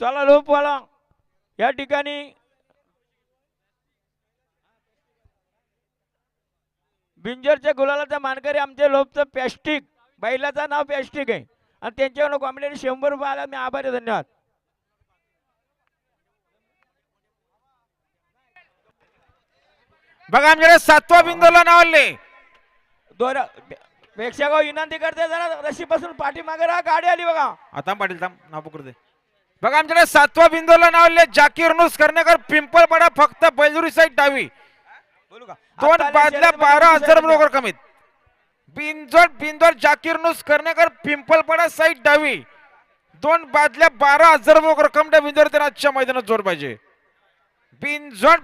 चला लोप वाला. या ठिकाणी. बिंजरच्या गुलालाचा मानकरी आमचे लोपचं पॅस्टिक बैलाचं नाव पॅस्टिक आहे. आणि त्यांच्याकडून कॉम्प्लेट शंभर रुपये आला. मी आभारी धन्यवाद. बघा आमच्याकडे सातवा बिंदूला नावले दोरा प्रेक्षक विनंती करते जरा रशीपासून पाठीमागे राहा गाडी आली बघा. आता पाटील थांब नाव पकडू दे. बघा आमच्याकडे सातवा बिंदूला नाव आले जाकीर नुस करण्याकर पिंपळपाडा फक्त बैलुरी साईड डावी. बोलू का? दोन आता बादल्या बारा हजार. लोक कमीत. बिंजोड बिंदोड जाकीर नुस करण्याकर पिंपळपाडा साईड डावी. दोन बादल्या बारा हजार लोक रक्कम त्या बिंदोड त्यांना आजच्या मैदानात जोड पाहिजे. बिंजोड